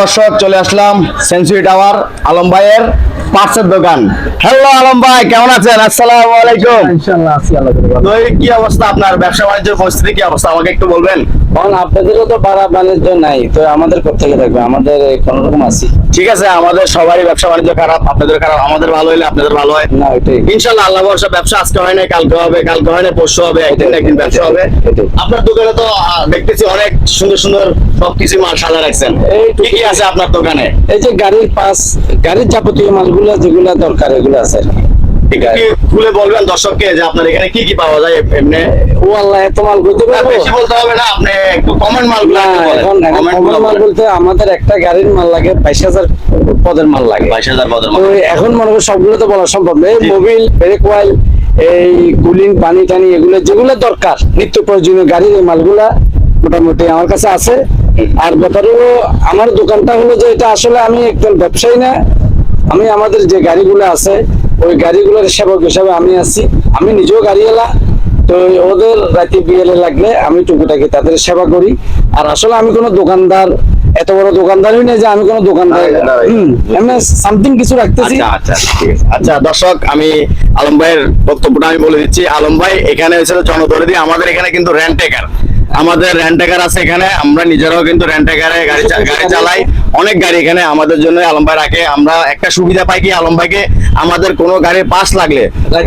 দর্শক চলে আসলাম century tower Alam ভাইয়ের পার্সের দোকান। হ্যালো আলম ভাই কেমন আছেন? আসসালামু আলাইকুম। ইনশাআল্লাহ কি অবস্থা আপনার? ব্যবসা বাণিজ্যের পরিস্থিতি কি অবস্থা? আমাকে একটু বলবেন। কারণ আপনাদেরও তো বাণিজ্য নাই তো আমাদের কোথেকে থাকবে? আমাদের কোন রকম আছি। ঠিক আছে আমাদের সবারই ব্যবসা বাণিজ্য খারাপ আপনাদের খারাপ আমাদের ভালো হলে আপনাদের ভালো হয়। না ওইটাই ইনশাল্লাহ আল্লাহ ভরসা ব্যবসা আজকে হয় না কালকে হবে কালকে হয় না পরশু হবে একদিন একদিন ব্যবসা হবে। আপনার দোকানে তো দেখতেছি অনেক সুন্দর সুন্দর সবকিছু মাল সাজা রাখছেন। কি আছে আপনার দোকানে? এই যে গাড়ির পাস গাড়ির যাবতীয় মালগুলো যেগুলো দরকার এগুলো আছে আর কি। খুলে বলবেন দর্শককে যে আপনার এখানে কি কি পাওয়া যায় এমনি? ও আল্লাহ এত মাল না, পারব? বেশি বলতে হবে না আপনি একটু কমন মালগুলো এখনগুলো মাল বলতে আমাদের একটা গাড়ির মাল লাগে বাইশ হাজার পদের মাল লাগে। বাইশ হাজার পদের মাল। এখন মনে করি সবগুলো তো বলা সম্ভব না মোবিল ব্রেক ওয়াইল এই কুলিং পানি টানি এগুলো যেগুলো দরকার নিত্য প্রয়োজনীয় গাড়ির এই মালগুলা মোটামুটি আমার কাছে আছে। আর ব্যাপার হলো আমার দোকানটা হলো যে এটা আসলে আমি একজন ব্যবসায়ী না। আমি আমাদের যে গাড়িগুলো আছে ওই গাড়িগুলোর সেবক হিসাবে আমি আছি। আমি নিজেও গাড়িওয়ালা তো ওদের রাতে বিয়েলে লাগলে আমি টুকুটাকে তাদের সেবা করি। আর আসলে আমি কোনো দোকানদার এত বড় দোকানদারই না যে আমি কোনো দোকানদার এমনি সামথিং কিছু রাখতেছি। আচ্ছা আচ্ছা আছে। আচ্ছা দর্শক আমি আলম ভাইয়ের বক্তব্যটা আমি বলে দিচ্ছি। আলম ভাই এখানে হয়েছিল জনদরদি আমাদের এখানে কিন্তু রেন্ট টেকার আমাদের রেন্ট আছে এখানে আমরা নিজেরাও কিন্তু রেন্ট টেকারে গাড়ি গাড়ি চালাই। অনেক গাড়ি এখানে আমাদের জন্য আলম ভাই রাখে। আমরা একটা সুবিধা পাই কি আলম ভাইকে আমাদের কোনো গাড়ির পাস লাগলে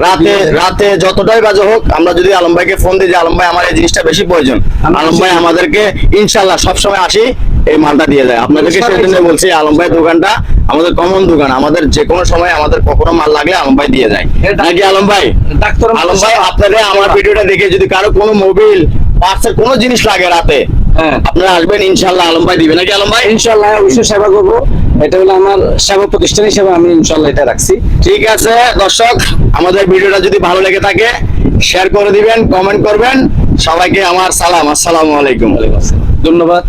রাতে রাতে যতটাই বাজে হোক আমরা যদি আলম ভাইকে ফোন দিই যে আলম ভাই আমার এই জিনিসটা বেশি প্রয়োজন। আলম ভাই আমাদেরকে ইনশাল্লাহ সবসময় আসি এই মালটা দিয়ে যায় আপনাদেরকে সেজন্য বলছি আলম ভাই দোকানটা আমাদের কমন দোকান। আমাদের যে কোনো সময় আমাদের কখনো মাল লাগলে আলম ভাই দিয়ে যায় নাকি আলম ভাই? ডাক্তার আলম ভাই আপনারা আমার ভিডিওটা দেখে যদি কারও কোনো মোবিল পার্সের কোনো জিনিস লাগে রাতে। হ্যাঁ। আপনারা আসবেন ইনশাল্লাহ আলম ভাই দিবেন। নাকি আলম ভাই? ইনশাল্লাহ অবশ্যই সেবা করব। এটা হলো আমার সেবা প্রতিষ্ঠান হিসেবে আমি ইনশাল্লাহ এটা রাখছি। ঠিক আছে দর্শক আমাদের ভিডিওটা যদি ভালো লেগে থাকে শেয়ার করে দিবেন কমেন্ট করবেন। সবাইকে আমার সালাম আসসালামু আলাইকুম। ধন্যবাদ।